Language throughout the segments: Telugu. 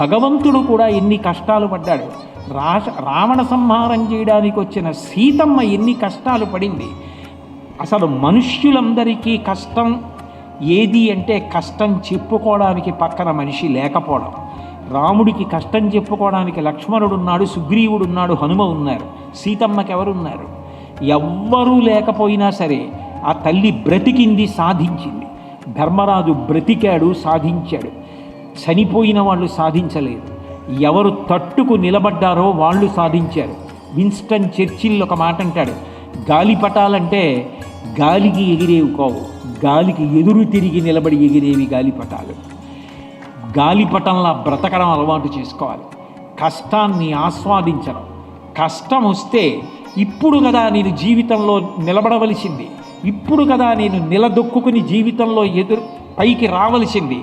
భగవంతుడు కూడా ఎన్ని కష్టాలు పడ్డాడు. రాష రావణ సంహారం చేయడానికి వచ్చిన సీతమ్మ ఎన్ని కష్టాలు పడింది. అసలు మనుష్యులందరికీ కష్టం ఏది అంటే కష్టం చెప్పుకోవడానికి పక్కన మనిషి లేకపోవడం. రాముడికి కష్టం చెప్పుకోవడానికి లక్ష్మణుడున్నాడు సుగ్రీవుడున్నాడు హనుమ ఉన్నారు సీతమ్మకి ఎవరున్నారు ఎవ్వరూ లేకపోయినా సరే ఆ తల్లి బ్రతికింది సాధించింది. ధర్మరాజు బ్రతికాడు సాధించాడు. చనిపోయిన వాళ్ళు సాధించలేదు. ఎవరు తట్టుకు నిలబడ్డారో వాళ్ళు సాధించారు. విన్స్టన్ చర్చిల్ ఒక మాట అంటాడు గాలిపటాలంటే గాలికి ఎగిరేవి కావు. గాలికి ఎదురు తిరిగి నిలబడి ఎగిరేవి గాలిపటాలు. గాలిపటంలా బ్రతకడం అలవాటు చేసుకోవాలి. కష్టాన్ని ఆస్వాదించడం. కష్టం వస్తే ఇప్పుడు కదా నేను జీవితంలో నిలబడవలసింది. ఇప్పుడు కదా నేను నిలదొక్కుని జీవితంలో ఎదురు పైకి రావలసింది.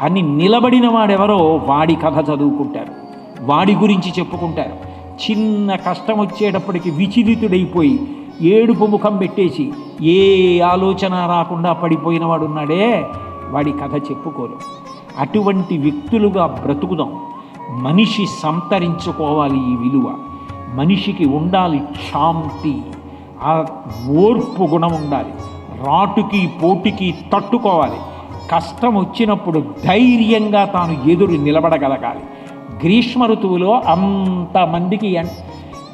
అని నిలబడిన వాడెవరో వాడి కథ చదువుకుంటారు. వాడి గురించి చెప్పుకుంటారు. చిన్న కష్టం వచ్చేటప్పటికి విచలితుడైపోయి ఏడుపు ముఖం పెట్టేసి ఏ ఆలోచన రాకుండా పడిపోయిన వాడున్నాడే వాడి కథ చెప్పుకోరు. అటువంటి వ్యక్తులుగా బ్రతుకుదాం. మనిషి సంతరించుకోవాలి ఈ విలువ. మనిషికి ఉండాలి శాంతి ఆ ఓర్పు గుణం ఉండాలి. రాటుకి పోటుకి తట్టుకోవాలి. కష్టం వచ్చినప్పుడు ధైర్యంగా తాను ఎదురు నిలబడగలగాలి. గ్రీష్మ ఋతువులో అంతమందికి ఎన్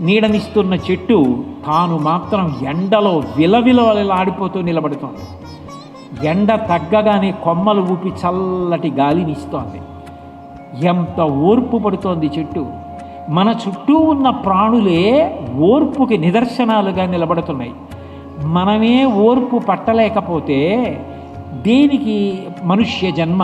నీడనిస్తున్న చెట్టు తాను మాత్రం ఎండలో విలవిలలాడిపోతూ నిలబడుతోంది. ఎండ తగ్గగానే కొమ్మలు ఊపి చల్లటి గాలిని ఇస్తోంది ఎంత ఓర్పు పడుతోంది చెట్టు. మన చుట్టూ ఉన్న ప్రాణులే ఓర్పుకి నిదర్శనాలుగా నిలబడుతున్నాయి. మనమే ఓర్పు పట్టలేకపోతే దేనికి మనుష్య జన్మ